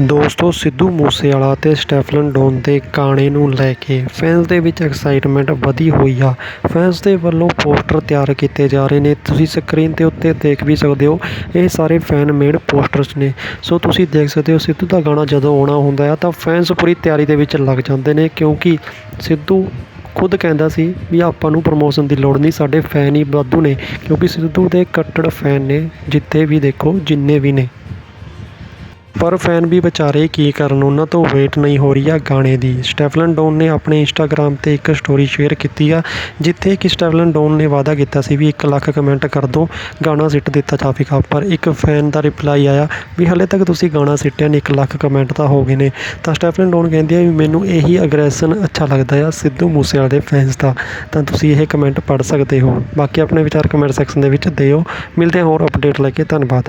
ਦੋਸਤੋ ਸਿੱਧੂ ਮੂਸੇਵਾਲਾ ਅਤੇ ਸਟੈਫਲਨ ਡੋਨ ਦੇ ਗਾਣੇ ਨੂੰ ਲੈ ਕੇ ਫੈਨਸ ਦੇ ਵਿੱਚ ਐਕਸਾਈਟਮੈਂਟ ਵਧੀ ਹੋਈ ਆ। ਫੈਨਸ ਦੇ ਵੱਲੋਂ ਪੋਸਟਰ ਤਿਆਰ ਕੀਤੇ ਜਾ ਰਹੇ ਨੇ। ਤੁਸੀਂ ਸਕਰੀਨ ਦੇ ਉੱਤੇ ਦੇਖ ਵੀ ਸਕਦੇ ਹੋ, ਇਹ ਸਾਰੇ ਫੈਨ ਮੇਡ ਪੋਸਟਰਸ ਨੇ। ਸੋ ਤੁਸੀਂ ਦੇਖ ਸਕਦੇ ਹੋ ਸਿੱਧੂ ਦਾ ਗਾਣਾ ਜਦੋਂ ਆਉਣਾ ਹੁੰਦਾ ਆ ਤਾਂ ਫੈਨਸ ਪੂਰੀ ਤਿਆਰੀ ਦੇ ਵਿੱਚ ਲੱਗ ਜਾਂਦੇ ਨੇ ਕਿਉਂਕਿ ਸਿੱਧੂ ਖੁਦ ਕਹਿੰਦਾ ਸੀ ਵੀ ਆਪਾਂ ਨੂੰ ਪ੍ਰਮੋਸ਼ਨ ਦੀ ਲੋੜ ਨਹੀਂ, ਸਾਡੇ ਫੈਨ ਹੀ ਵਾਧੂ ਨੇ। ਕਿਉਂਕਿ ਸਿੱਧੂ ਦੇ ਕੱਟੜ ਫੈਨ ਨੇ, ਜਿੱਥੇ ਵੀ ਦੇਖੋ, ਜਿੰਨੇ ਵੀ ਨੇ। ਪਰ ਫੈਨ ਵੀ ਵਿਚਾਰੇ ਕੀ ਕਰਨ, ਉਹਨਾਂ ਤੋਂ ਵੇਟ ਨਹੀਂ ਹੋ ਰਹੀ ਆ ਗਾਣੇ ਦੀ। ਸਟੈਫਲਨ ਡੋਨ ਨੇ ਆਪਣੇ ਇੰਸਟਾਗ੍ਰam ਤੇ ਇੱਕ ਸਟੋਰੀ ਸ਼ੇਅਰ ਕੀਤੀ ਆ, ਜਿੱਥੇ ਕਿ ਸਟੈਫਲਨ ਡੋਨ ਨੇ ਵਾਅਦਾ ਕੀਤਾ ਸੀ ਵੀ 1 ਲੱਖ ਕਮੈਂਟ ਕਰ ਦਿਓ ਗਾਣਾ ਸਿੱਟ ਦਿੱਤਾ ਜਾਵੇਗਾ। ਪਰ ਇੱਕ ਫੈਨ ਦਾ ਰਿਪਲਾਈ ਆਇਆ ਵੀ ਹਲੇ ਤੱਕ ਤੁਸੀਂ ਗਾਣਾ ਸਿੱਟਿਆ ਨਹੀਂ 1 ਲੱਖ ਕਮੈਂਟ ਤਾਂ ਹੋ ਗਏ ਨੇ। ਤਾਂ ਸਟੈਫਲਨ ਡੋਨ ਕਹਿੰਦੀ ਆ ਵੀ ਮੈਨੂੰ ਇਹੀ ਅਗਰੈਸ਼ਨ ਅੱਛਾ ਲੱਗਦਾ ਆ ਸਿੱਧੂ ਮੂਸੇਵਾਲੇ ਦੇ ਫੈਨਸ ਦਾ। ਤਾਂ ਤੁਸੀਂ ਇਹ ਕਮੈਂਟ ਪੜ੍ਹ ਸਕਦੇ ਹੋ। ਬਾਕੀ ਆਪਣੇ ਵਿਚਾਰ ਕਮੈਂਟ ਸੈਕਸ਼ਨ ਦੇ ਵਿੱਚ ਦਿਓ। ਮਿਲਦੇ ਹਾਂ ਹੋਰ ਅਪਡੇਟ ਲੈ ਕੇ। ਧੰਨਵਾਦ।